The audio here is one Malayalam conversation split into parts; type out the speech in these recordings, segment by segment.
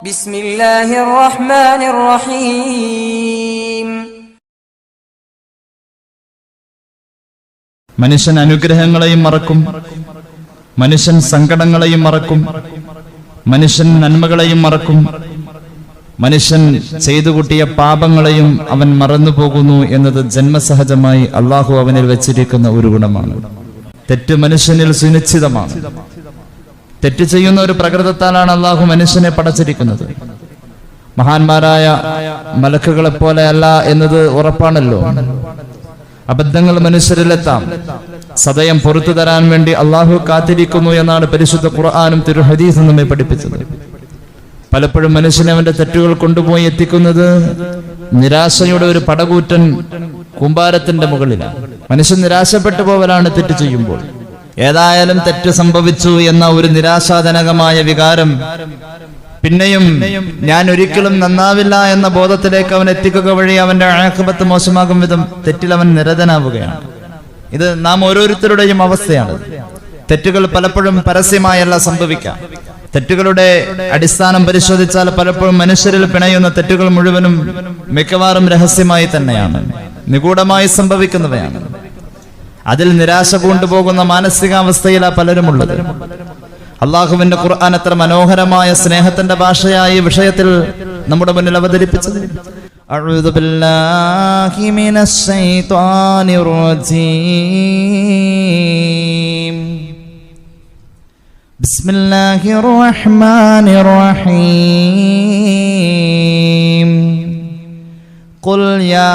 بسم الله الرحمن الرحيم മനുഷ്യൻ അനുഗ്രഹങ്ങളെയും മറക്കും മനുഷ്യൻ സങ്കടങ്ങളെയും മറക്കും മനുഷ്യൻ നന്മകളെയും മറക്കും മനുഷ്യൻ ചെയ്തു കൂട്ടിയ പാപങ്ങളെയും അവൻ മറന്നു പോകുന്നു എന്നത് ജന്മസഹജമായി അള്ളാഹു അവനിൽ വെച്ചിരിക്കുന്ന ഒരു ഗുണമാണ് തെറ്റ് മനുഷ്യനിൽ സുനിശ്ചിതമാണ് തെറ്റ് ചെയ്യുന്ന ഒരു പ്രകൃതത്താലാണ് അള്ളാഹു മനുഷ്യനെ പടച്ചിരിക്കുന്നത്. മഹാന്മാരായ മലക്കുകളെ പോലെ അല്ല എന്നത് ഉറപ്പാണല്ലോ. അബദ്ധങ്ങൾ മനുഷ്യരിലെത്താം. സദയം പുറത്തു തരാൻ വേണ്ടി അള്ളാഹു കാത്തിരിക്കുന്നു എന്നാണ് പരിശുദ്ധ ഖുർആാനും തിരു ഹദീസും നമ്മെ പഠിപ്പിച്ചത്. പലപ്പോഴും മനുഷ്യനെ അവന്റെ തെറ്റുകൾ കൊണ്ടുപോയി എത്തിക്കുന്നത് നിരാശയുടെ ഒരു പടകൂറ്റൻ കുമ്പാരത്തിന്റെ മുകളിലാണ്. മനുഷ്യൻ നിരാശപ്പെട്ടു പോവലാണ് തെറ്റ് ചെയ്യുമ്പോൾ. ഏതായാലും തെറ്റ് സംഭവിച്ചു എന്ന ഒരു നിരാശാജനകമായ വികാരം. പിന്നെയും ഞാൻ ഒരിക്കലും നന്നാവില്ല എന്ന ബോധത്തിലേക്ക് അവൻ എത്തിക്കുക വഴി അവന്റെ ആഹ്ബത്ത് മോശമാകും വിധം തെറ്റിൽ അവൻ നിരതനാവുകയാണ്. ഇത് നാം ഓരോരുത്തരുടെയും അവസ്ഥയാണ്. തെറ്റുകൾ പലപ്പോഴും പരസ്യമായല്ല സംഭവിക്കാം. തെറ്റുകളുടെ അടിസ്ഥാനം പരിശോധിച്ചാൽ പലപ്പോഴും മനുഷ്യരിൽ പിണയുന്ന തെറ്റുകൾ മുഴുവനും മിക്കവാറും രഹസ്യമായി തന്നെയാണ്. നിഗൂഢമായി സംഭവിക്കുന്നവയാണ്. അതിൽ നിരാശ കൊണ്ടുപോകുന്ന മാനസികാവസ്ഥയിലാ പലരുമുള്ളത് അള്ളാഹുവിന്റെ ഖുർആൻ എത്ര മനോഹരമായ സ്നേഹത്തിന്റെ ഭാഷയായി ഈ വിഷയത്തിൽ നമ്മുടെ മുന്നിൽ അവതരിപ്പിച്ചത് أعوذ بالله من الشيطان الرجيم بسم الله الرحمن الرحيم قل يا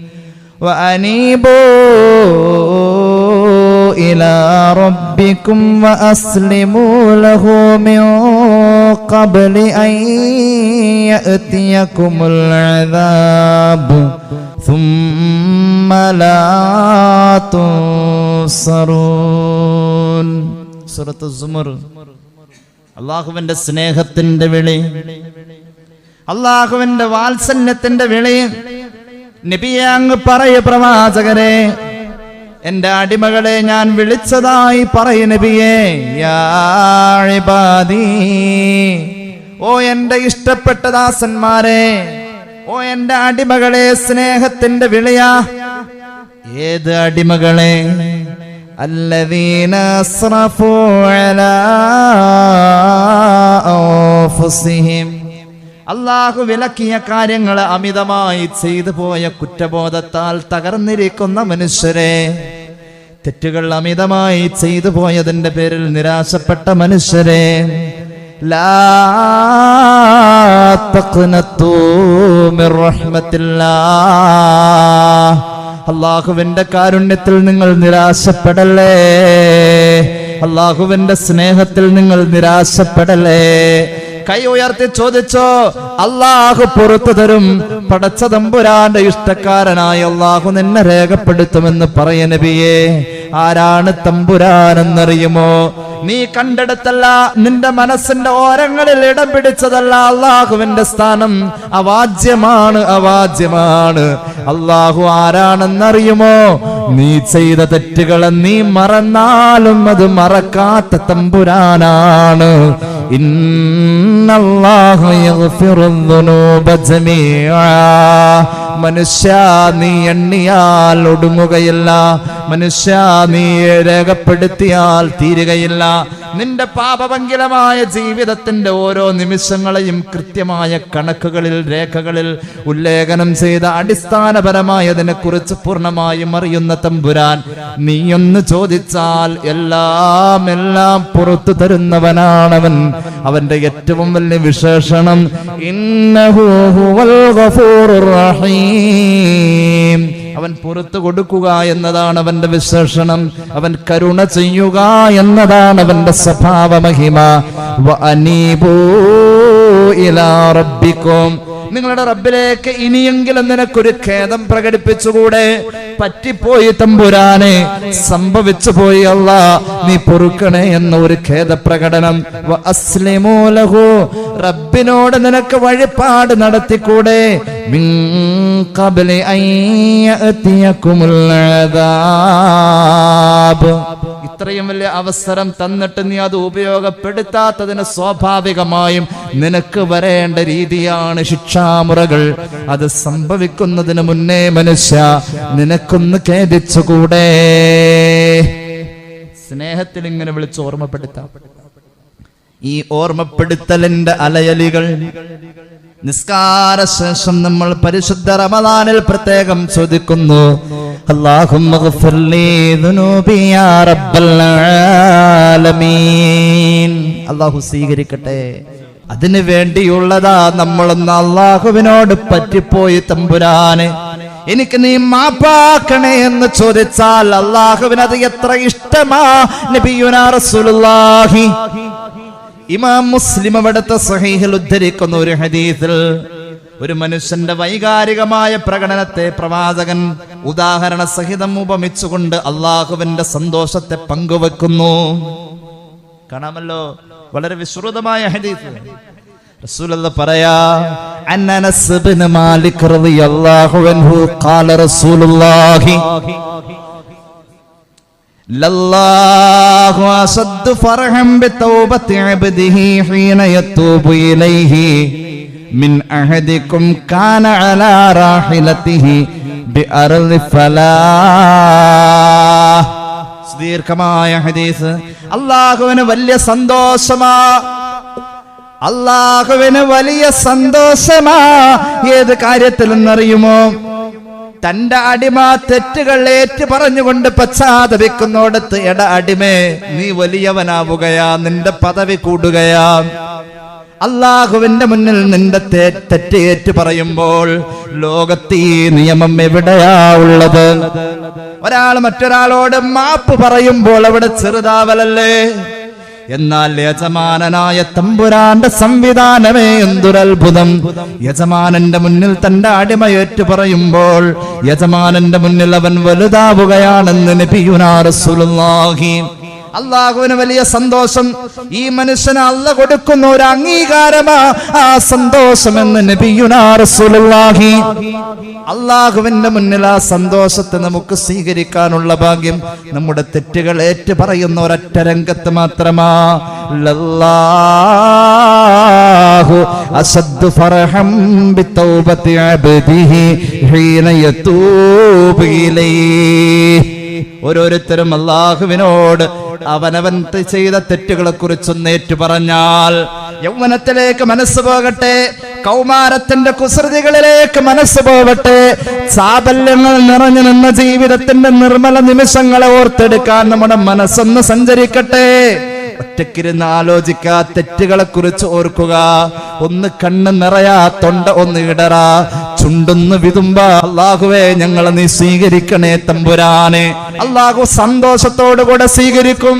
وأنيبوا إلى ربكم وأسلموا له من قبل أن يأتيكم العذاب ثم لا تنصرون سورة الزمر അള്ളാഹുവിന്റെ സ്നേഹത്തിന്റെ വിളി അള്ളാഹുവിന്റെ വാത്സല്യത്തിന്റെ വിളി നബിയെ അങ്ങ് പറയ പ്രവാചകരെ എന്റെ അടിമകളെ ഞാൻ വിളിച്ചതായി പറയ നബിയെ യാ ഇബാദി. ഓ എന്റെ ഇഷ്ടപ്പെട്ട ദാസന്മാരെ ഓ എന്റെ അടിമകളെ സ്നേഹത്തിന്റെ വിളിയാ ഏത് അടിമകളെ الذين أسرفوا على أنفسهم അള്ളാഹു വിലക്കിയ കാര്യങ്ങൾ അമിതമായി ചെയ്തു പോയ കുറ്റബോധത്താൽ തകർന്നിരിക്കുന്ന മനുഷ്യരെ. തെറ്റുകൾ അമിതമായി ചെയ്തു പോയതിന്റെ പേരിൽ നിരാശപ്പെട്ട മനുഷ്യരെ. അള്ളാഹുവിന്റെ കാരുണ്യത്തിൽ നിങ്ങൾ നിരാശപ്പെടല്ലേ? അള്ളാഹുവിന്റെ സ്നേഹത്തിൽ നിങ്ങൾ നിരാശപ്പെടല്ലേ? കൈ ഉയർത്തി ചോദിച്ചോ അള്ളാഹു പുറത്തു തരും പടച്ച തമ്പുരാന്റെ ഇഷ്ടക്കാരനായ അള്ളാഹു നിന്നെ രേഖപ്പെടുത്തുമെന്ന് പറയ നബിയെ. ആരാണ് തമ്പുരാനെന്നറിയുമോ? നീ കണ്ടെടുത്തല്ല നിന്റെ മനസ്സിന്റെ ഓരങ്ങളിൽ ഇടം പിടിച്ചതല്ല അള്ളാഹുവിന്റെ സ്ഥാനം. അവാജ്യമാണ് അവാജ്യമാണ്. അള്ളാഹു ആരാണെന്നറിയുമോ? നീ ചെയ്ത തെറ്റുകളെ നീ മറന്നാലും അത് മറക്കാത്ത തമ്പുരാനാണ്. മനുഷ്യ നീ എണ്ണിയാൽ ഒടുങ്ങുകയില്ല. മനുഷ്യ നീ രേഖപ്പെടുത്തിയാൽ തീരുകയില്ല. നിന്റെ പാപഭംഗിലമായ ജീവിതത്തിന്റെ ഓരോ നിമിഷങ്ങളെയും കൃത്യമായ കണക്കുകളിൽ രേഖകളിൽ ഉല്ലേഖനം ചെയ്ത അടിസ്ഥാനപരമായതിനെ കുറിച്ച് പൂർണമായും അറിയുന്ന തമ്പുരാൻ നീയൊന്ന് ചോദിച്ചാൽ എല്ലാം എല്ലാം പുറത്തു തരുന്നവനാണവൻ. അവന്റെ ഏറ്റവും വലിയ വിശേഷണം ഇന്നഹു റഹീം. അവൻ പുറത്തു കൊടുക്കുക എന്നതാണ് അവന്റെ വിശേഷണം. അവൻ കരുണ ചെയ്യുക എന്നതാണ് അവന്റെ സ്വഭാവ മഹിമ റബ്ബിക്കും. നിങ്ങളുടെ റബ്ബിലേക്ക് ഇനിയെങ്കിലും നിനക്കൊരു ഖേദം പ്രകടിപ്പിച്ചുകൂടെ? പറ്റിപ്പോയി തമ്പുരാനെ സംഭവിച്ചു പോയി അല്ല നീ പൊറുക്കണേ എന്ന ഒരു ഖേദപ്രകടനം. റബ്ബിനോട് നിനക്ക് വഴിപാട് നടത്തിക്കൂടെ. ഇത്രയും വലിയ അവസരം തന്നിട്ട് നീ അത് ഉപയോഗപ്പെടുത്താത്തതിന് സ്വാഭാവികമായും നിനക്ക് വരേണ്ട രീതിയാണ് ശിക്ഷാമുറകൾ. അത് സംഭവിക്കുന്നതിന് മുന്നേ മനുഷ്യ നിനക്കൊന്ന് ഖേദിച്ചുകൂടെ? സ്നേഹത്തിൽ ഇങ്ങനെ വിളിച്ച് ഓർമ്മപ്പെടുത്താം. ഈ ഓർമ്മപ്പെടുത്തലിന്റെ അലയലികൾ. നിസ്കാര ശേഷം നമ്മൾ പരിശുദ്ധ റമദാനിൽ പ്രത്യേകം ചോദിക്കുന്നു അള്ളാഹു സ്വീകരിക്കട്ടെ. അതിനു വേണ്ടിയുള്ളതാ നമ്മളൊന്ന് അള്ളാഹുവിനോട് പറ്റിപ്പോയി തമ്പുരാന്. എനിക്ക് നീ മാപ്പാക്കണേ എന്ന് ചോദിച്ചാൽ അള്ളാഹുവിന് അത് എത്ര ഇഷ്ടമാ നബിയുനാ റസൂലുള്ളാഹി. ഇമാം മുസ്ലിം അവിടുത്തെ സഹീഹിൽ ഉദ്ധരിക്കുന്ന ഒരു ഹദീസിൽ ഒരു മനുഷ്യന്റെ വൈകാരികമായ പ്രകടനത്തെ പ്രവാചകൻ ഉദാഹരണ സഹിതം ഉപമിച്ചുകൊണ്ട് അള്ളാഹുവിന്റെ സന്തോഷത്തെ പങ്കുവെക്കുന്നു. കാണാമല്ലോ? വളരെ വിശ്രുതമായ ഹദീസ്. പറയാ മാലിക് റളിയല്ലാഹു അൻഹു ഖാല റസൂലുള്ളാഹി ലല്ലാഹു അസദ്ദു ഫർഹം ബിതൗബത്തി അബ്ദിഹി ഹീന യതൂബു ഇലൈഹി മിൻ അഹദികും കാന അലാ റാഹിലതിഹി ബിഅർദി ഫലാഹ് ദീർഘമായ ഹദീസ്. അള്ളാഹുവിന് വലിയ സന്തോഷമാ. അള്ളാഹുവിന് വലിയ സന്തോഷമാ. ഏത് കാര്യത്തിൽ നിന്നറിയുമോ തന്റെ അടിമ തെറ്റുകൾ ഏറ്റു പറഞ്ഞുകൊണ്ട് പശ്ചാത്തപിക്കുന്നോടത്ത് എട അടിമേ നീ വലിയവനാവുകയാ നിന്റെ പദവി കൂടുകയാ. അള്ളാഹുവിന്റെ മുന്നിൽ നിന്റെ തെറ്റ് ഏറ്റു പറയുമ്പോൾ ലോകത്ത് നിയമം എവിടെയാ ഉള്ളത്? ഒരാൾ മറ്റൊരാളോട് മാപ്പ് പറയുമ്പോൾ അവിടെ ചെറുതാവലല്ലേ? എന്നാൽ യജമാനനായ തമ്പുരാന്റെ സംവിധാനമേ എന്തൊരത്ഭുതം. യജമാനന്റെ മുന്നിൽ തന്റെ അടിമയേറ്റു പറയുമ്പോൾ യജമാനന്റെ മുന്നിൽ അവൻ വലുതാവുകയാണെന്ന് നബിയുനാ റസൂലുള്ളാഹി അള്ളാഹുവിന് വലിയ സന്തോഷം. ഈ മനുഷ്യന് അല്ല കൊടുക്കുന്ന ഒരു അംഗീകാരമാ. ആ സന്തോഷം എന്ന് നബിയുനാഹി അള്ളാഹുവിന്റെ മുന്നിൽ ആ സന്തോഷത്തെ നമുക്ക് സ്വീകരിക്കാനുള്ള ഭാഗ്യം നമ്മുടെ തെറ്റുകൾ ഏറ്റു പറയുന്ന ഒരൊറ്റ രംഗത്ത് മാത്രമാ. അസദ് ഫർഹം അബ്ദിഹി ഹീന ഓരോരുത്തരും അള്ളാഹുവിനോട് അവനവൻ ചെയ്ത തെറ്റുകളെ കുറിച്ചൊന്ന് ഏറ്റു പറഞ്ഞാൽ യൗവനത്തിലേക്ക് മനസ്സ് പോകട്ടെ കൗമാരത്തിന്റെ കുസൃതികളിലേക്ക് മനസ്സ് പോകട്ടെ സാബല്യങ്ങൾ നിറഞ്ഞു നിന്ന ജീവിതത്തിന്റെ നിർമ്മല നിമിഷങ്ങളെ ഓർത്തെടുക്കാൻ നമ്മുടെ മനസ്സൊന്ന് സഞ്ചരിക്കട്ടെ. ഒറ്റക്കിരുന്ന് ആലോചിക്കുക തെറ്റുകളെ കുറിച്ച് ഓർക്കുക ഒന്ന് കണ്ണ് നിറയാ തൊണ്ട ഒന്ന് ഇടറാ ചുണ്ടൊന്ന് വിതുമ്പ. അള്ളാഹുവേ ഞങ്ങളെ നീ സ്വീകരിക്കണേ തമ്പുരാനെ. അള്ളാഹു സന്തോഷത്തോടുകൂടെ സ്വീകരിക്കും.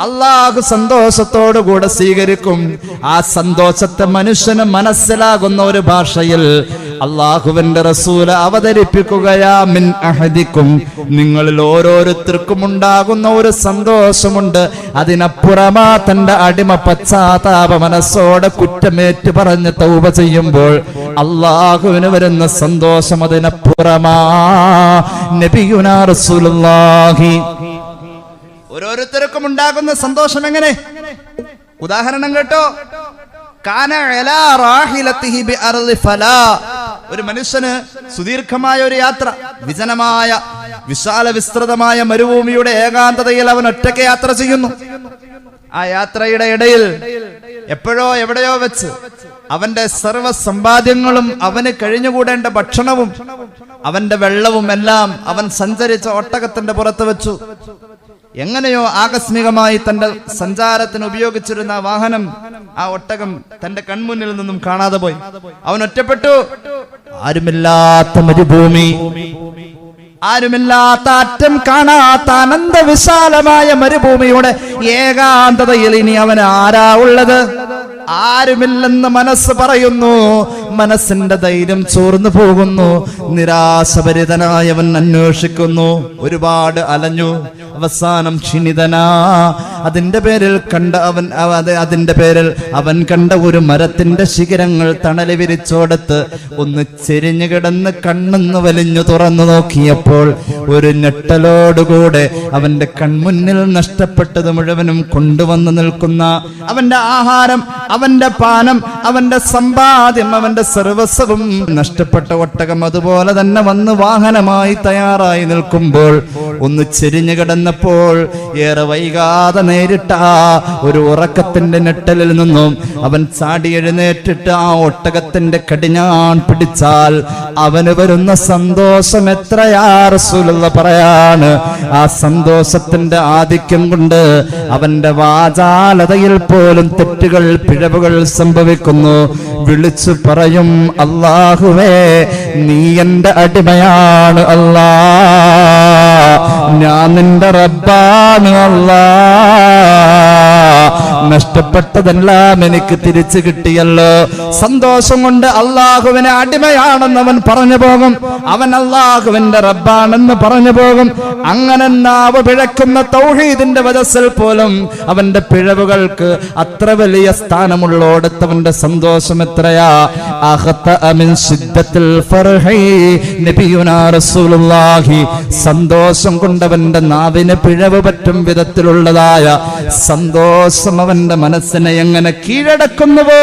അള്ളാഹു സന്തോഷത്തോടുകൂടെ സ്വീകരിക്കും. ആ സന്തോഷത്തെ മനുഷ്യന് മനസ്സിലാകുന്ന ഒരു ഭാഷയിൽ അള്ളാഹുവിന്റെ റസൂല അവതരിപ്പിക്കുകയാ മിൻ അഹദിക്കും. നിങ്ങളിൽ ഓരോരുത്തർക്കും ഉണ്ടാകുന്ന ഒരു സന്തോഷമുണ്ട്. അതിനപ്പുറമാ തന്റെ അടിമ പശ്ചാത്താപ മനസ്സോടെ കുറ്റമേറ്റ് പറഞ്ഞ് തൗപ ചെയ്യുമ്പോൾ അള്ളാഹുവിന് വരുന്ന സന്തോഷം അതിനപ്പുറമാ. നബിയുനാ റസൂലുള്ളാഹി ഓരോരുത്തർക്കും ഉണ്ടാകുന്ന സന്തോഷം എങ്ങനെ? ഉദാഹരണം കേട്ടോ. ഒരു മനുഷ്യന് സുദീർഘമായ ഒരു യാത്ര വിജനമായ വിശാല വിസ്തൃതമായ മരുഭൂമിയുടെ ഏകാന്തതയിൽ അവൻ ഒറ്റയ്ക്ക് യാത്ര ചെയ്യുന്നു. ആ യാത്രയുടെ ഇടയിൽ എപ്പോഴോ എവിടെയോ വെച്ച് അവന്റെ സർവ സമ്പാദ്യങ്ങളും അവന് കഴിഞ്ഞുകൂടേണ്ട ഭക്ഷണവും അവന്റെ വെള്ളവും എല്ലാം അവൻ സഞ്ചരിച്ച ഒട്ടകത്തിന്റെ പുറത്ത് വെച്ചു. എങ്ങനെയോ ആകസ്മികമായി തന്റെ സഞ്ചാരത്തിന് ഉപയോഗിച്ചിരുന്ന വാഹനം ആ ഒട്ടകം തന്റെ കൺമുന്നിൽ നിന്നും കാണാതെ പോയി. അവൻ ഒറ്റപ്പെട്ടു. ആരുമില്ലാത്ത മരുഭൂമി ആരുമില്ലാത്ത അറ്റം കാണാത്ത അനന്ത വിശാലമായ മരുഭൂമിയുടെ ഏകാന്തതയിൽ ഇനി അവൻ ആരാ ഉള്ളത്? ആരുമില്ലെന്ന് മനസ്സ് പറയുന്നു. മനസ്സിന്റെ ധൈര്യം ചോർന്നു പോകുന്നു. നിരാശഭരിതനായവൻ അന്വേഷിക്കുന്നു. ഒരുപാട് അലഞ്ഞു. അവസാനം ക്ഷീണിതനാ. അതിന്റെ പേരിൽ കണ്ട അവൻ അതിന്റെ പേരിൽ അവൻ കണ്ട ഒരു മരത്തിന്റെ ശിഖരങ്ങൾ തണൽ വിരിച്ചോടത്ത് ഒന്ന് ചെരിഞ്ഞു കിടന്ന് കണ്ണെന്ന് വലിഞ്ഞു തുറന്നു നോക്കിയപ്പോൾ ഒരു ഞെട്ടലോടുകൂടെ അവന്റെ കൺമുന്നിൽ നഷ്ടപ്പെട്ടത് മുഴുവനും കൊണ്ടുവന്നു നിൽക്കുന്ന അവന്റെ ആഹാരം അവന്റെ പാനം അവന്റെ സമ്പാദ്യം അവന്റെ സർവസ്വവും നഷ്ടപ്പെട്ട ഒട്ടകം അതുപോലെ തന്നെ വന്ന് വാഹനമായി തയ്യാറായി നിൽക്കുമ്പോൾ ഒന്ന് ചെരിഞ്ഞു കിടന്നപ്പോൾ ഏറെ വൈകാതെ നേരിട്ട ഒരു ഉറക്കത്തിന്റെ ഞെട്ടലിൽ നിന്നും അവൻ ചാടി എഴുന്നേറ്റിട്ട് ആ ഒട്ടകത്തിന്റെ കടിഞ്ഞാൺ പിടിച്ചാൽ അവന് വരുന്ന സന്തോഷം എത്രയാ റസൂലുള്ള പറയാണ്. ആ സന്തോഷത്തിന്റെ ആധിക്യം കൊണ്ട് അവന്റെ വാചാലതയിൽ പോലും തെറ്റുകൾ പിഴവുകൾ സംഭവിക്കുന്നു. വിളിച്ചു പറയും അള്ളാഹുവേ നീ എന്റെ അടിമയാണ് അല്ലാ. ഞാൻ നിന്റെ റബ്ബാണ് നഷ്ടപ്പെട്ടതെല്ലാം എനിക്ക് തിരിച്ചു കിട്ടിയല്ലോ. സന്തോഷം കൊണ്ട് അള്ളാഹുവിനെ അടിമയാണെന്ന് അവൻ പറഞ്ഞു പോകും. അവൻ അള്ളാഹുവിന്റെ റബ്ബാണെന്ന് പറഞ്ഞു പോകും. അങ്ങനെ നാവ് പിഴക്കുന്ന തൗഹീദിന്റെ വധസ്സിൽ പോലും അവന്റെ പിഴവുകൾക്ക് അത്ര വലിയ സ്ഥാനമുള്ളോടത്തവന്റെ സന്തോഷം എത്രയാ? അഹത്ത സന്തോഷം കൊണ്ടവന്റെ നാവിന് പിഴവ് പറ്റും വിധത്തിലുള്ളതായ സന്തോഷം അവന്റെ മനസ്സിനെ എങ്ങനെ കീഴടക്കുന്നുവോ?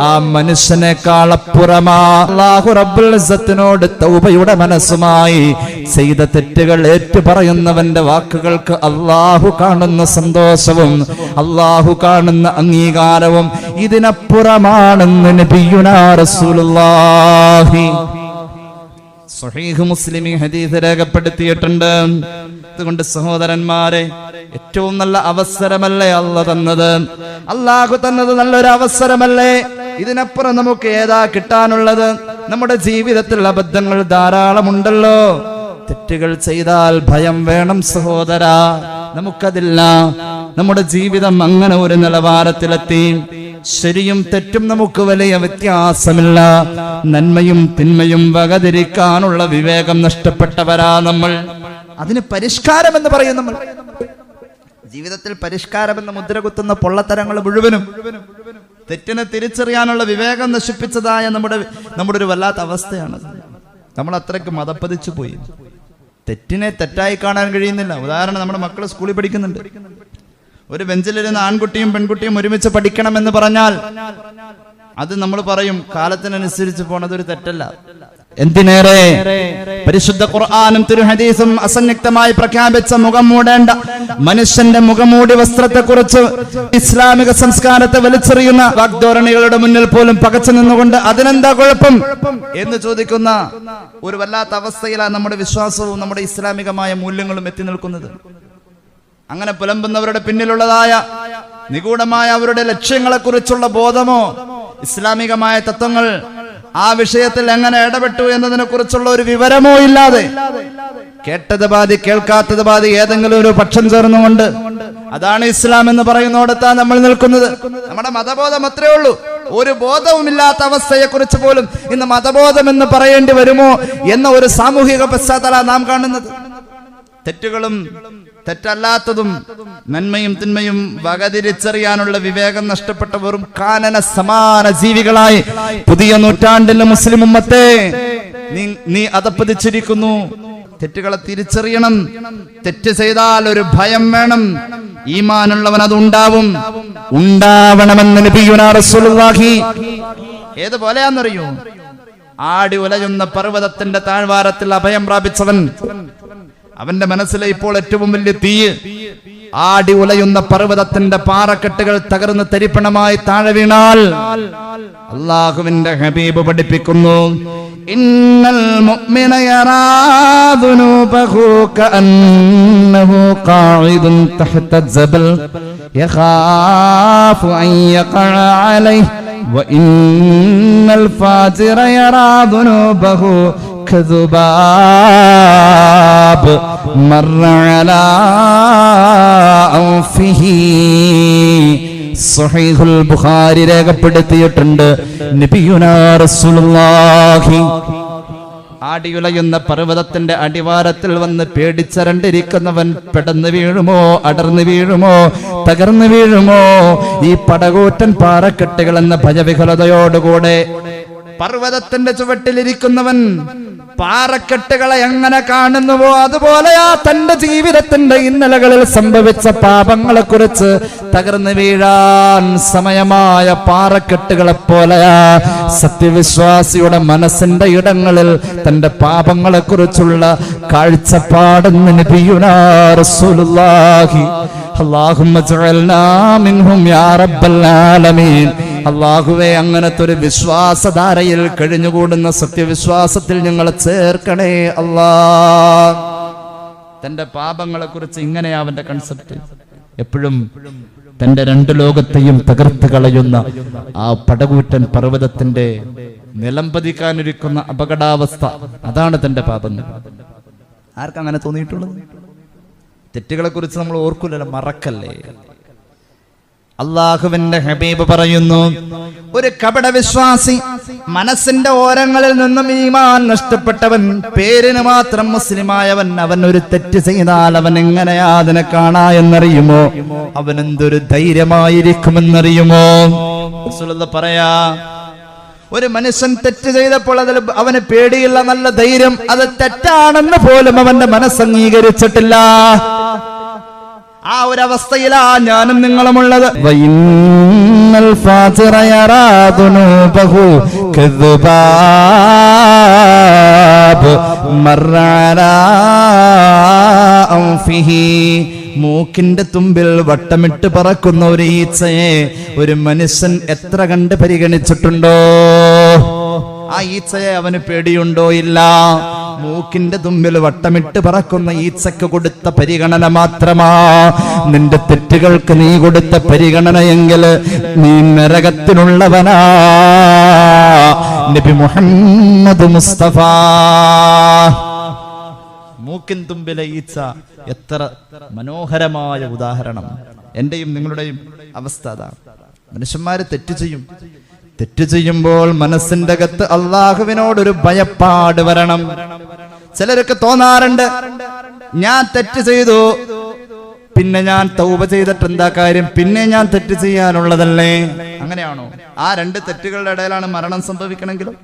ആ മനുഷ്യനേക്കാൾ അപ്പുറമാ അല്ലാഹു റബ്ബുൽ ഇസ്സത്തിനോട് തൗബയുടെ മനസ്സുമായി ചെയ്ത തെറ്റുകൾ ഏറ്റുപറയുന്നവന്റെ വാക്കുകൾക്ക് അള്ളാഹു കാണുന്ന സന്തോഷവും അള്ളാഹു കാണുന്ന അംഗീകാരവും ഇതിനപ്പുറമാണെന്ന് നബിയുനാ റസൂലുള്ളാഹി. സ്വഹീഹ് മുസ്ലിം ഹദീസ് രേഖപ്പെടുത്തിയിട്ടുണ്ട്. അതുകൊണ്ട് സഹോദരന്മാരെ ഏറ്റവും നല്ല അവസരമല്ലേ അല്ല തന്നത്? അള്ളാഹു തന്നത് നല്ലൊരു അവസരമല്ലേ? ഇതിനപ്പുറം നമുക്ക് ഏതാ കിട്ടാനുള്ളത്? നമ്മുടെ ജീവിതത്തിൽ അബദ്ധങ്ങൾ ധാരാളമുണ്ടല്ലോ. തെറ്റുകൾ ചെയ്താൽ ഭയം വേണം സഹോദര. നമുക്കതില്ല. നമ്മുടെ ജീവിതം അങ്ങനെ ഒരു നിലവാരത്തിലെത്തി. ശരിയും തെറ്റും നമുക്ക് വലിയ വ്യത്യാസമില്ല. നന്മയും തിന്മയും വകതിരിക്കാനുള്ള വിവേകം നഷ്ടപ്പെട്ടവരാ നമ്മൾ. അതിന് പരിഷ്കാരം എന്ന് പറയും നമ്മൾ. ജീവിതത്തിൽ പരിഷ്കാരം എന്ന് മുദ്ര കുത്തുന്ന പൊള്ളത്തരങ്ങൾ മുഴുവനും തെറ്റിനെ തിരിച്ചറിയാനുള്ള വിവേകം നശിപ്പിച്ചതായ നമ്മുടെ നമ്മുടെ ഒരു വല്ലാത്ത അവസ്ഥയാണ്. നമ്മൾ അത്രയ്ക്ക് മതപ്പതിച്ചു പോയി. തെറ്റിനെ തെറ്റായി കാണാൻ കഴിയുന്നില്ല. ഉദാഹരണം നമ്മുടെ മക്കൾ സ്കൂളിൽ പഠിക്കുന്നുണ്ട്. ഒരു ബെഞ്ചിലിരുന്ന് ആൺകുട്ടിയും പെൺകുട്ടിയും ഒരുമിച്ച് പഠിക്കണം എന്ന് പറഞ്ഞാൽ അത് നമ്മൾ പറയും കാലത്തിനനുസരിച്ച് പോണത് ഒരു തെറ്റല്ല. എന്തിനേറെ? പരിശുദ്ധ ഖുർആാനും തിരുഹദീസും അസന്നിഗ്ധമായി പ്രഖ്യാപിച്ച മുഖം മൂടേണ്ട മനുഷ്യന്റെ മുഖമൂടി വസ്ത്രത്തെക്കുറിച്ച് ഇസ്ലാമിക സംസ്കാരത്തെ വലിച്ചെറിയുന്ന വാഗ്ധോരണികളുടെ മുന്നിൽ പോലും പകച്ചു നിന്നുകൊണ്ട് അതിനെന്താ കുഴപ്പം? എന്ന് ചോദിക്കുന്ന ഒരു വല്ലാത്ത അവസ്ഥയിലാണ് നമ്മുടെ വിശ്വാസവും നമ്മുടെ ഇസ്ലാമികമായ മൂല്യങ്ങളും എത്തി നിൽക്കുന്നത്. അങ്ങനെ പുലമ്പുന്നവരുടെ പിന്നിലുള്ളതായ നിഗൂഢമായ അവരുടെ ലക്ഷ്യങ്ങളെക്കുറിച്ചുള്ള ബോധമോ ഇസ്ലാമികമായ തത്വങ്ങൾ ആ വിഷയത്തിൽ എങ്ങനെ ഇടപെട്ടു എന്നതിനെ കുറിച്ചുള്ള ഒരു വിവരമോ ഇല്ലാതെ കേട്ടത് ബാധി കേൾക്കാത്തത് ബാധി ഏതെങ്കിലും ഒരു പക്ഷം ചേർന്നുകൊണ്ട് അതാണ് ഇസ്ലാം എന്ന് പറയുന്നോടത്താ നമ്മൾ നിൽക്കുന്നത്. നമ്മുടെ മതബോധം അത്രേ ഉള്ളൂ. ഒരു ബോധവുമില്ലാത്ത അവസ്ഥയെ കുറിച്ച് പോലും ഇന്ന് മതബോധം എന്ന് പറയേണ്ടി വരുമോ എന്ന ഒരു സാമൂഹിക പശ്ചാത്തല നാം കാണുന്നത്. തെറ്റുകളും തെറ്റല്ലാത്തതും നന്മയും തിന്മയും വകതിരിച്ചറിയാനുള്ള വിവേകം നഷ്ടപ്പെട്ട വെറും കാനന സമാന ജീവികളായി പുതിയ നൂറ്റാണ്ടിലെ മുസ്ലിം ഉമ്മത്തെ നീ നീ അതപ്പതിച്ചിരിക്കുന്നു. തെറ്റുകളെ തിരിച്ചറിയണം. തെറ്റ് ചെയ്താൽ ഒരു ഭയം വേണം. ഈമാനുള്ളവൻ അത് ഉണ്ടാവും ഉണ്ടാവണമെന്ന് നബിയുനാ റസൂലുള്ളാഹി. ഏതുപോലെയാന്നറിയോ ആടി ഉലയുന്ന പർവതത്തിന്റെ താഴ്വാരത്തിൽ അഭയം പ്രാപിച്ചവൻ അവന്റെ മനസ്സിലെ ഇപ്പോൾ ഏറ്റവും വലിയ തീയ്. ആടി ഉലയുന്ന പർവതത്തിന്റെ പാറക്കെട്ടുകൾ തകർന്ന് തരിപ്പണമായി താഴെ വീണാൽ അള്ളാഹുവിന്റെ ഹബീബ് പഠിപ്പിക്കുന്നു. ഇന്നൽ മുഅ്മിന യറാ ദുനൂബഹു കഅന്നഹു ഖാഇദുൻ തഹത ജബൽ യഖാഫു അൻ യഖഅ അലൈഹി وإن الفاجر يرى ذنوبه كذباب مر على أنفه സ്വഹീഹുൽ ബുഖാരി രേഖപ്പെടുത്തിയിട്ടുണ്ട് നബിയുനാ റസൂലുള്ളാഹി ആടിയുലയുന്ന പർവ്വതത്തിന്റെ അടിവാരത്തിൽ വന്ന് പേടിച്ചരണ്ടിരിക്കുന്നവൻ പെടന്ന് വീഴുമോ അടർന്നു വീഴുമോ തകർന്നു വീഴുമോ ഈ പടകൂറ്റൻ പാറക്കെട്ടുകൾ എന്ന ഭയവിഹലതയോടുകൂടെ പർവ്വതത്തിന്റെ ചുവട്ടിലിരിക്കുന്നവൻ പാറക്കെട്ടുകളെ എങ്ങനെ കാണുന്നുവോ അതുപോലെയാ തന്റെ ജീവിതത്തിന്റെ ഇന്നലകളിൽ സംഭവിച്ച പാപങ്ങളെ കുറിച്ച് തകർന്നു വീഴാൻ സമയമായ പാറക്കെട്ടുകളെ പോലെയാ സത്യവിശ്വാസിയുടെ മനസ്സിന്റെ ഇടങ്ങളിൽ തന്റെ പാപങ്ങളെ കുറിച്ചുള്ള കാഴ്ചപ്പാടെന്ന് അള്ളാഹുമ്മ ജഅൽനാ മിൻഹും യാ റബ്ബൽ ആലമീൻ. അള്ളാഹുവെ അങ്ങനത്തെ ഒരു വിശ്വാസധാരയിൽ കഴിഞ്ഞുകൂടുന്ന സത്യവിശ്വാസത്തിൽ ഞങ്ങളെ ചേർക്കണേ അല്ലാ തന്റെ പാപങ്ങളെ കുറിച്ച് ഇങ്ങനെയാ അവന്റെ കൺസെപ്റ്റ് എപ്പോഴും തന്റെ രണ്ട് ലോകത്തെയും തകർത്ത് കളയുന്ന ആ പടകൂറ്റൻ പർവതത്തിന്റെ നിലംപതിക്കാനിരിക്കുന്ന അപകടാവസ്ഥ. അതാണ് തന്റെ പാപങ്ങൾ. ആർക്കങ്ങനെ തോന്നിയിട്ടുള്ളത്? തെറ്റുകളെ കുറിച്ച് നമ്മൾ ഓർക്കില്ലല്ലോ മറക്കല്ലേ? അള്ളാഹുവിന്റെ ഹബീബ് പറയുന്നു ഒരു കപട വിശ്വാസി മനസ്സിന്റെ ഓരങ്ങളിൽ നിന്നും ഈമാൻ നഷ്ടപ്പെട്ടവൻ പേരിന് മാത്രം മുസ്ലിമായവൻ അവൻ ഒരു തെറ്റ് ചെയ്താൽ അവൻ എങ്ങനെയാ അതിനെ കാണാ എന്നറിയുമോ? അവൻ എന്തൊരു ധൈര്യമായിരിക്കുമെന്നറിയുമോ പറയാ ഒരു മനുഷ്യൻ തെറ്റ് ചെയ്തപ്പോൾ അതിൽ അവന് പേടിയുള്ള നല്ല ധൈര്യം അത് തെറ്റാണെന്ന് പോലും അവന്റെ മനസ്സംഗീകരിച്ചിട്ടില്ല ആ ഒരു അവസ്ഥയിലാ ഞാനും നിങ്ങളുമുള്ളത്. മൂക്കിന്റെ തുമ്പിൽ വട്ടമിട്ട് പറക്കുന്ന ഒരു ഈച്ചയെ ഒരു മനുഷ്യൻ എത്ര കണ്ട് പരിഗണിച്ചിട്ടുണ്ടോ? ആ ഈച്ചയെ അവന് പേടിയുണ്ടോ? ഇല്ല. മൂക്കിന്റെ തുമ്പിൽ വട്ടമിട്ട് പറക്കുന്ന ഈച്ചക്ക് കൊടുത്ത പരിഗണന മാത്രമാ. നിന്റെ തെറ്റുകൾക്ക് നീ കൊടുത്ത പരിഗണനയെങ്കിൽ നീ നരകത്തിനുള്ളവനാ നബി മുഹമ്മദ് മുസ്തഫ. മൂക്കിൻ തുമ്പിലെ ഈച്ച എത്ര മനോഹരമായ ഉദാഹരണം. എന്റെയും നിങ്ങളുടെയും അവസ്ഥ അതാണ് മനുഷ്യന്മാര് തെറ്റ് ചെയ്യും. തെറ്റ് ചെയ്യുമ്പോൾ മനസ്സിന്റെ അകത്ത് അള്ളാഹുവിനോടൊരു ഭയപ്പാട് വരണം. ചിലരൊക്കെ തോന്നാറുണ്ട് ഞാൻ തെറ്റ് ചെയ്തു പിന്നെ ഞാൻ തൗപ ചെയ്തിട്ട് എന്താ കാര്യം? പിന്നെ ഞാൻ തെറ്റ് ചെയ്യാനുള്ളതല്ലേ? അങ്ങനെയാണോ? ആ രണ്ട് തെറ്റുകളുടെ ഇടയിലാണ് മരണം സംഭവിക്കണമെങ്കിലും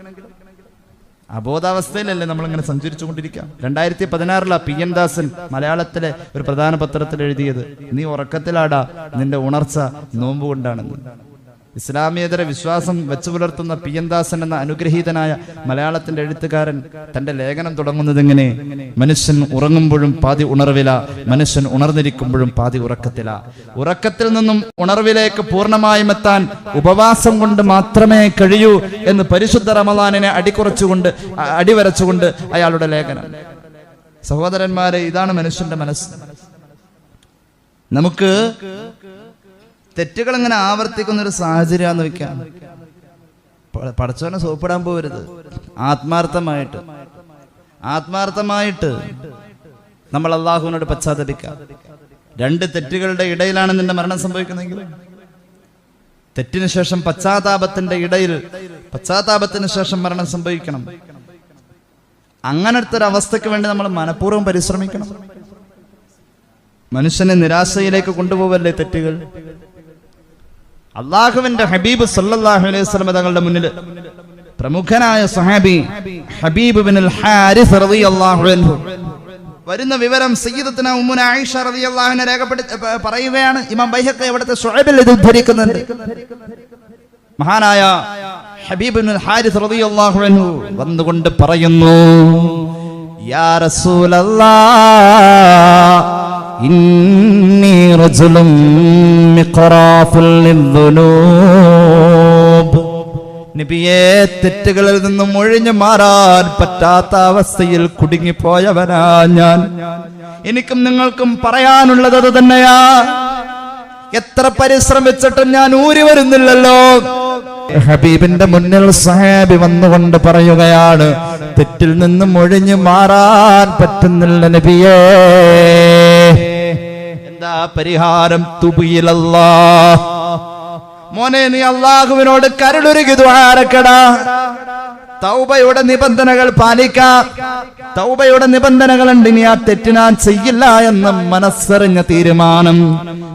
അബോധാവസ്ഥയിലല്ലേ നമ്മൾ ഇങ്ങനെ സഞ്ചരിച്ചു കൊണ്ടിരിക്കാം രണ്ടായിരത്തി പതിനാറിലാ പി എൻ ദാസൻ മലയാളത്തിലെ ഒരു പ്രധാന പത്രത്തിൽ എഴുതിയത് നീ ഉറക്കത്തിലാടാ നിന്റെ ഉണർച്ച നോമ്പ് ഇസ്ലാമിയേതര വിശ്വാസം വെച്ചു പുലർത്തുന്ന പി എൻ ദാസൻ എന്ന അനുഗ്രഹീതനായ മലയാളത്തിന്റെ എഴുത്തുകാരൻ തന്റെ ലേഖനം തുടങ്ങുന്നത് എങ്ങനെ മനുഷ്യൻ ഉറങ്ങുമ്പോഴും പാതി ഉണർവില മനുഷ്യൻ ഉണർന്നിരിക്കുമ്പോഴും പാതി ഉറക്കത്തില. ഉറക്കത്തിൽ നിന്നും ഉണർവിലേക്ക് പൂർണമായും എത്താൻ ഉപവാസം കൊണ്ട് മാത്രമേ കഴിയൂ എന്ന് പരിശുദ്ധ റമദാനിനെ അടിക്കുറച്ചുകൊണ്ട് അടിവരച്ചുകൊണ്ട് അയാളുടെ ലേഖനം. സഹോദരന്മാരെ ഇതാണ് മനുഷ്യന്റെ മനസ്സ്. നമുക്ക് തെറ്റുകൾ ഇങ്ങനെ ആവർത്തിക്കുന്ന ഒരു സാഹചര്യമാണെന്ന് വെക്കാം. പഠിച്ചവനെ സോപ്പിടാൻ പോകരുത് ആത്മാർത്ഥമായിട്ട്. ആത്മാർത്ഥമായിട്ട് നമ്മൾ അള്ളാഹുവിനോട് പശ്ചാത്തപിക്കാം. രണ്ട് തെറ്റുകളുടെ ഇടയിലാണ് നിന്റെ മരണം സംഭവിക്കുന്നതെങ്കിൽ. തെറ്റിന് ശേഷം പശ്ചാത്താപത്തിന്റെ ഇടയിൽ പശ്ചാത്താപത്തിന് ശേഷം മരണം സംഭവിക്കണം. അങ്ങനത്തെ ഒരു അവസ്ഥയ്ക്ക് വേണ്ടി നമ്മൾ മനഃപൂർവം പരിശ്രമിക്കണം. മനുഷ്യനെ നിരാശയിലേക്ക് കൊണ്ടുപോവല്ലേ തെറ്റുകൾ? അള്ളാഹുവിന്റെ ഹബീബ് സല്ലല്ലാഹു അലൈഹി തങ്ങളുടെ മുന്നിൽ പ്രമുഖനായ സഹാബി ഹബീബ് ഹാരിസ് റളിയല്ലാഹു അൻഹു വരുന്ന വിവരം സയ്യിദത്തിന ഉമ്മുന ആയിഷ റളിയല്ലാഹു അൻഹ രേഖപ്പെടുത്തി പറയുകയാണ്. ഇമാം ബൈഹഖി ഇവിടുത്തെ സുഹൈബിൽ ഇത് ഉദ്ധരിക്കുന്നുണ്ട്. മഹാനായ ഹബീബ് ബിൻ ഹാരിസ് റളിയല്ലാഹു അൻഹു വന്നുകൊണ്ട് പറയുന്നു യാ റസൂലല്ലാഹ് ഇന്നി റജുലും മിഖറാഫുൽ ലിദ്ദുനൂബ് നബിയെ തെറ്റുകളിൽ നിന്നും ഒഴിഞ്ഞു മാറാൻ പറ്റാത്ത അവസ്ഥയിൽ കുടുങ്ങിപ്പോയവനാ ഞാൻ. എനിക്കും നിങ്ങൾക്കും പറയാനുള്ളത് അത് തന്നെയാ. എത്ര പരിശ്രമിച്ചിട്ടും ഞാൻ ഊരി വരുന്നില്ലല്ലോ. ഹബീബിന്റെ മുന്നിൽ സഹാബി വന്നുകൊണ്ട് പറയുകയാണ് തെറ്റിൽ നിന്നും ഒഴിഞ്ഞു മാറാൻ പറ്റുന്നില്ല നബിയേ. എന്താ പരിഹാരം? തുബിയിലല്ലാ. മോനെ നീ അള്ളാഹുവിനോട് കരുളുരുകി ദ്വാരക്കടാ. തൗബയുടെ നിബന്ധനകൾ പാലിക്ക. തൗബയുടെ നിബന്ധനകളുണ്ട് ഇനി ആ തെറ്റ് ഞാൻ ചെയ്യില്ല എന്ന മനസ്സറിഞ്ഞ തീരുമാനം.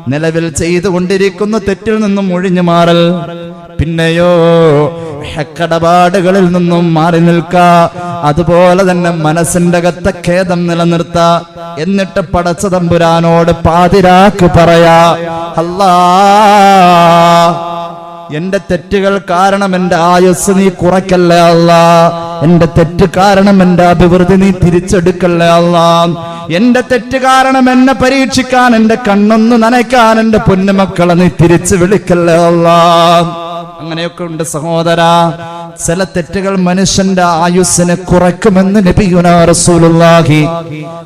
നിലവിൽ ചെയ്തുകൊണ്ടിരിക്കുന്ന തെറ്റിൽ നിന്നും ഒഴിഞ്ഞു മാറൽ. പിന്നെയോ ഹെക്കടപാടുകളിൽ നിന്നും മാറി നിൽക്ക. അതുപോലെ തന്നെ മനസ്സിന്റെ അകത്തെ ഖേദം നിലനിർത്ത. എന്നിട്ട് പടച്ച തമ്പുരാനോട് പാതിരാക്ക് പറയാ അല്ലാ എന്റെ തെറ്റുകൾ കാരണം എന്റെ ആയുസ് നീ കുറയ്ക്കല്ലേ അല്ല. എന്റെ തെറ്റ് കാരണം എന്റെ അഭിവൃദ്ധി നീ തിരിച്ചെടുക്കല്ലേ അല്ല. എന്റെ തെറ്റ് കാരണം എന്നെ പരീക്ഷിക്കാൻ എന്റെ കണ്ണൊന്ന് നനയ്ക്കാൻ എന്റെ പൊന്നുമക്കളെ നീ തിരിച്ചു വിളിക്കല്ലേ അല്ല. അങ്ങനെയൊക്കെ ഉണ്ട് സഹോദര. ചില തെറ്റുകൾ മനുഷ്യന്റെ ആയുസ്സിനെ കുറയ്ക്കുമെന്ന് റസൂലുള്ളാഹി.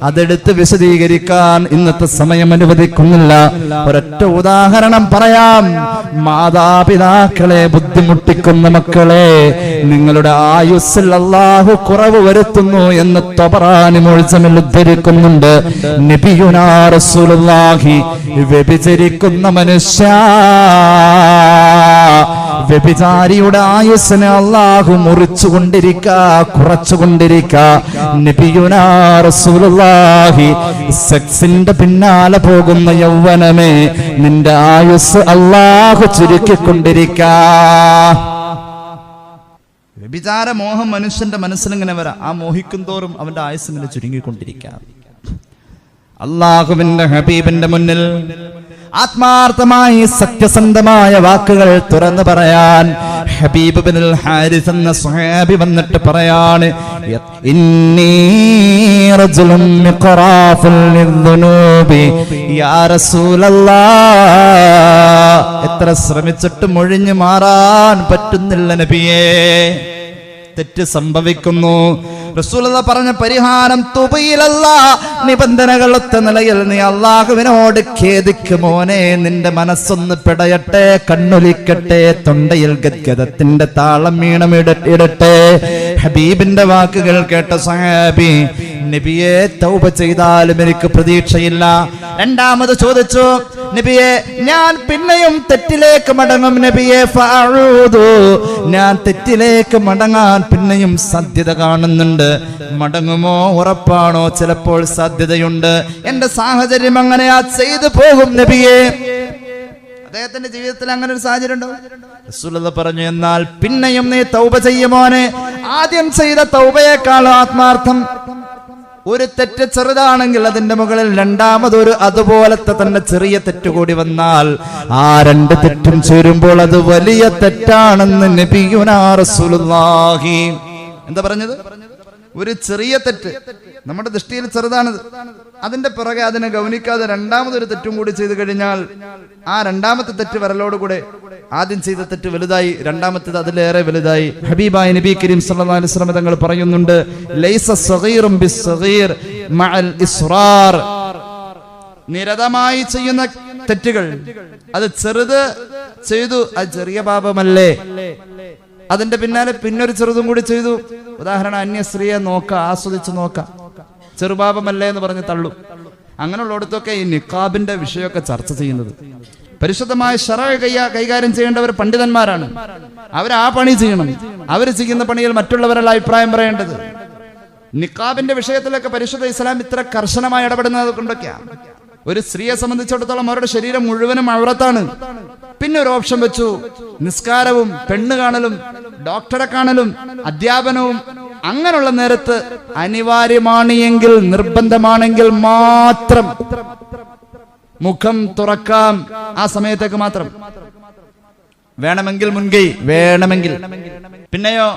അതെടുത്ത് വിശദീകരിക്കാൻ ഇന്നത്തെ സമയം അനുവദിക്കുന്നില്ല. ഒരൊറ്റ ഉദാഹരണം പറയാം. മാതാപിതാക്കളെ ബുദ്ധിമുട്ടിക്കുന്ന മക്കളെ നിങ്ങളുടെ ആയുസ്സിൽ അള്ളാഹു കുറവ് വരുത്തുന്നു എന്ന് തൊബറാനി മുഴുസമിൽ ഉദ്ധരിക്കുന്നുണ്ട്. നബിയുന റസൂലുള്ളാഹി വ്യഭിചരിക്കുന്ന മനുഷ്യ. വ്യഭിചാരിയുടെ ആയുസ്സിനെ അള്ളാഹു മുറിച്ചുകൊണ്ടിരിക്ക കുറച്ചുകൊണ്ടിരിക്ക നബിയുനാ റസൂലുള്ളാഹി സെക്സിന്റെ പിന്നാലെ പോകുന്ന യൗവനമേ നിന്റെ ആയുസ് അള്ളാഹു ചുരുക്കിക്കൊണ്ടിരിക്ക. വ്യഭിചാര മോഹം മനുഷ്യന്റെ മനസ്സിലിങ്ങനെ വരാം. ആ മോഹിക്കും തോറും അവന്റെ ആയുസ് ഇങ്ങനെ ചുരുങ്ങിക്കൊണ്ടിരിക്കാം. അള്ളാഹുവിന്റെ ഹബീബിന്റെ മുന്നിൽ ആത്മാർത്ഥമായി സത്യസന്ധമായ വാക്കുകൾ തുറന്നു പറയാൻ ഹബീബ് ബിനുൽ ഹാരിസ് എന്ന സ്വഹാബി വന്നിട്ട് പറയാണ് എത്ര ശ്രമിച്ചിട്ട് ഒഴിഞ്ഞു മാറാൻ പറ്റുന്നില്ല നബിയേ. തെറ്റ് സംഭവിക്കുന്നു. റസൂലത പറഞ്ഞ പരിഹാരം തുബയിലല്ല നിബന്ധനകളൊത്ത നിലയിൽ നീ അള്ളാഹുവിനോട് ഖേദിക്ക് മോനെ. നിന്റെ മനസ്സൊന്ന് പിടയട്ടെ കണ്ണൊലിക്കട്ടെ തൊണ്ടയിൽ ഗദ്ഗതത്തിന്റെ താളം വീണം ഇട- ഇടട്ടെ. ഹബീബിന്റെ വാക്കുകൾ കേട്ട സഹാബി നബിയെ തൗബ ചെയ്താലും എനിക്ക് പ്രതീക്ഷയില്ല. രണ്ടാമത് ചോദിച്ചു നബിയെ ഞാൻ പിന്നെയും തെറ്റിലേക്ക് മടങ്ങും നബിയെ. ഞാൻ തെറ്റിലേക്ക് മടങ്ങാൻ പിന്നെയും സാധ്യത കാണുന്നുണ്ട്. മടങ്ങുമോ ഉറപ്പാണോ? ചിലപ്പോൾ സാധ്യതയുണ്ട്. എന്റെ സാഹചര്യം അങ്ങനെയാ ചെയ്തു പോകും നബിയെ. അദ്ദേഹത്തിന്റെ ജീവിതത്തിൽ അങ്ങനെ ഒരു സാഹചര്യം ഉണ്ടോ പറഞ്ഞു എന്നാൽ പിന്നെയും നീ തൗബ ചെയ്യുമോനെ ആദ്യം ചെയ്ത തൗബയേക്കാൾ ആത്മാർത്ഥം ഒരു തെറ്റ് ചെറുതാണെങ്കിൽ അതിന്റെ മുകളിൽ രണ്ടാമതൊരു അതുപോലത്തെ തന്നെ ചെറിയ തെറ്റ് കൂടി വന്നാൽ ആ രണ്ട് തെറ്റും ചേരുമ്പോൾ അത് വലിയ തെറ്റാണെന്ന് നബിയുനാ റസൂലുള്ളാഹി. എന്താ പറഞ്ഞത്? ഒരു ചെറിയ തെറ്റ്. നമ്മുടെ ദൃഷ്ടിയിൽ ചെറുതാണ് അതിന്റെ പിറകെ അതിനെ ഗൗനിക്കാതെ രണ്ടാമതൊരു തെറ്റും കൂടി ചെയ്തു കഴിഞ്ഞാൽ ആ രണ്ടാമത്തെ തെറ്റ് വരലോടുകൂടെ ആദ്യം ചെയ്ത തെറ്റ് വലുതായി രണ്ടാമത്തേത് അതിലേറെ വലുതായി. ഹബീബായ നബി കരീം സല്ലല്ലാഹു അലൈഹി വസല്ലം തങ്ങൾ പറയുന്നുണ്ട് ലൈസ സഗീറും ബിസ്സഗീർ മഅൽ ഇസ്റാർ. നിരതമായി ചെയ്യുന്ന തെറ്റുകൾ. അത് ചെറുത് ചെയ്തു അത് ചെറിയ പാപമല്ലേ? അതിന്റെ പിന്നാലെ പിന്നൊരു ചെറുതും കൂടി ചെയ്തു. ഉദാഹരണം അന്യ സ്ത്രീയെ നോക്ക ആസ്വദിച്ച് നോക്ക. ചെറുപാപമല്ലേ എന്ന് പറഞ്ഞ് തള്ളു. അങ്ങനെയുള്ളിടത്തൊക്കെ ഈ നിക്കാബിന്റെ വിഷയമൊക്കെ ചർച്ച ചെയ്യുന്നത്. പരിശുദ്ധമായ ഷറ കയ്യ കൈകാര്യം ചെയ്യേണ്ടവർ പണ്ഡിതന്മാരാണ്. അവർ ആ പണി ചെയ്യണം. അവർ ചെയ്യുന്ന പണിയിൽ മറ്റുള്ളവരല്ല അഭിപ്രായം പറയേണ്ടത്. നിക്കാബിന്റെ വിഷയത്തിലൊക്കെ പരിശുദ്ധ ഇസ്ലാം ഇത്ര കർശനമായി ഇടപെടുന്നത് കൊണ്ടൊക്കെയാണ് ഒരു സ്ത്രീയെ സംബന്ധിച്ചിടത്തോളം അവരുടെ ശരീരം മുഴുവനും അവറത്താണ് പിന്നെ ഒരു ഓപ്ഷൻ വെച്ചു. നിസ്കാരവും പെണ്ണ് കാണലും ഡോക്ടറെ കാണലും അധ്യാപനവും. അങ്ങനെയുള്ള നേരത്ത് അനിവാര്യമാണ് എങ്കിൽ നിർബന്ധമാണെങ്കിൽ മാത്രം മുഖം തുറക്കാം. ആ സമയത്തേക്ക് മാത്രം. വേണമെങ്കിൽ മുൻകൈ വേണമെങ്കിൽ. പിന്നെയോ?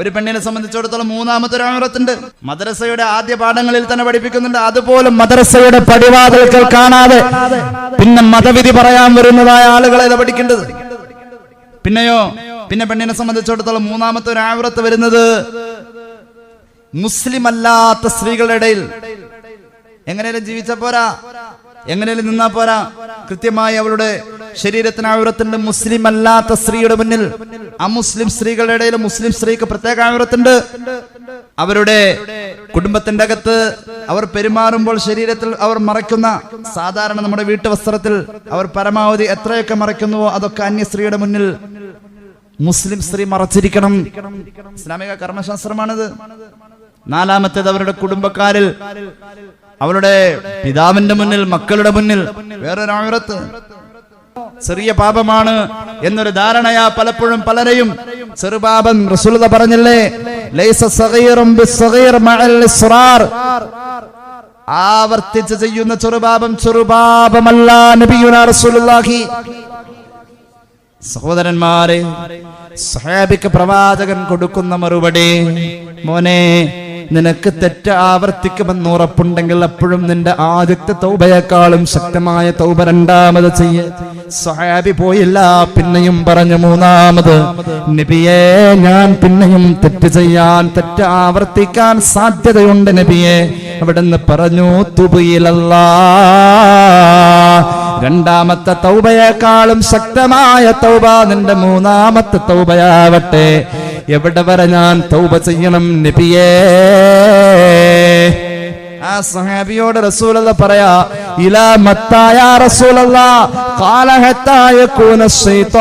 ഒരു പെണ്ണിനെ സംബന്ധിച്ചിടത്തോളം മൂന്നാമത്തെ ഒരു അമൃത്തുണ്ട് മദ്രസയുടെ ആദ്യ പാഠങ്ങളിൽ തന്നെ പഠിപ്പിക്കുന്നുണ്ട്. അതുപോലെ മദ്രസയുടെ പടിവാതിൽക്കൽ കാണാതെ. പിന്നെ മതവിധി പറയാൻ വരുന്നതായ ആളുകളെ ഇത് പഠിക്കേണ്ടത്. പിന്നെയോ? പിന്നെ പെണ്ണിനെ സംബന്ധിച്ചിടത്തോളം മൂന്നാമത്തെ ഒരു ആവൃത്ത് വരുന്നത് മുസ്ലിം അല്ലാത്ത സ്ത്രീകളുടെ ഇടയിൽ. എങ്ങനെയും ജീവിച്ച പോരാ? എങ്ങനെയും നിന്നാ പോരാ? കൃത്യമായി അവളുടെ ശരീരത്തിന് ആയുറത്തുണ്ട്. മുസ്ലിം അല്ലാത്ത സ്ത്രീയുടെ മുന്നിൽ അമുസ്ലിം സ്ത്രീകളുടെ ഇടയിൽ മുസ്ലിം സ്ത്രീക്ക് പ്രത്യേക ആയുറത്തുണ്ട്. അവരുടെ കുടുംബത്തിന്റെ അകത്ത് അവർ പെരുമാറുമ്പോൾ ശരീരത്തിൽ അവർ മറയ്ക്കുന്ന സാധാരണ നമ്മുടെ വീട്ടുവസ്ത്രത്തിൽ അവർ പരമാവധി എത്രയൊക്കെ മറയ്ക്കുന്നുവോ അതൊക്കെ അന്യ സ്ത്രീയുടെ മുന്നിൽ മുസ്ലിം സ്ത്രീ മറച്ചിരിക്കണം. ഇസ്ലാമിക കർമ്മശാസ്ത്രമാണിത്. നാലാമത്തേത് അവരുടെ കുടുംബക്കാരിൽ അവരുടെ പിതാവിന്റെ മുന്നിൽ മക്കളുടെ മുന്നിൽ വേറൊരു ആഴത്ത് ചെറിയ പാപമാണ് എന്നൊരു ധാരണയാ പലപ്പോഴും പലരെയും ചെറുപാപം റസൂലത പറഞ്ഞല്ലേ? ആവർത്തിച്ച് ചെയ്യുന്ന ചെറുപാപം ചെറുപാപമല്ല നബിയുനാ റസൂലുള്ളാഹി. സഹോദരന്മാരെ സഹാബിക്ക് പ്രവാചകൻ കൊടുക്കുന്ന മറുപടി മോനെ നിനക്ക് തെറ്റ് ആവർത്തിക്കുമെന്ന് ഉറപ്പുണ്ടെങ്കിൽ അപ്പോഴും നിന്റെ ആദ്യത്തെ തൗബയേക്കാളും ശക്തമായ തൗബ രണ്ടാമത് ചെയ്യ. സഹാബി പോയില്ല പിന്നെയും പറഞ്ഞു മൂന്നാമത്. നബിയെ ഞാൻ പിന്നെയും തെറ്റ് ചെയ്യാൻ തെറ്റ് ആവർത്തിക്കാൻ സാധ്യതയുണ്ട് നബിയെ. അവിടുന്ന് പറഞ്ഞു തുബയിലല്ല. രണ്ടാമത്തെ തൗബയേക്കാളും ശക്തമായ തൗബ നിന്റെ മൂന്നാമത്തെ തൗബയാവട്ടെ. എവിടെ വരെ ഞാൻ തൗബ ചെയ്യണം നബിയേ? ആ സഹാബിയോട് റസൂലല്ല പറയാ ഇലാ മത്തായ റസൂലല്ല ഖാല ഹത്താ യകൂന ശൈത്താൻ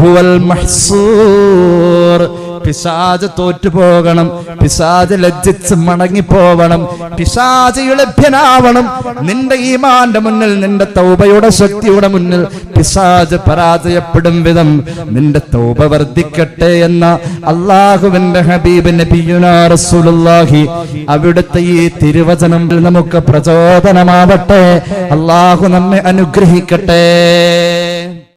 ഹുവൽ മഹ്സൂർ. പിശാജ് തോറ്റുപോകണം. പിശാജ് ലജ്ജിച്ച് മടങ്ങിപ്പോവണം. പിശാജ് ലഭ്യനാവണം നിന്റെ ഈമാന്റെ മുന്നിൽ നിന്റെ തൗബയുടെ ശക്തിയുടെ മുന്നിൽ പിശാജ് പരാജയപ്പെടും വിധം. നിന്റെ തൗബ വർദ്ധിക്കട്ടെ എന്ന അള്ളാഹുവിന്റെ ഹബീബ് നബിയുനാ റസൂലുള്ളാഹി. അവിടുത്തെ ഈ തിരുവചനം നമുക്ക് പ്രചോദനമാവട്ടെ. അള്ളാഹു നമ്മെ അനുഗ്രഹിക്കട്ടെ.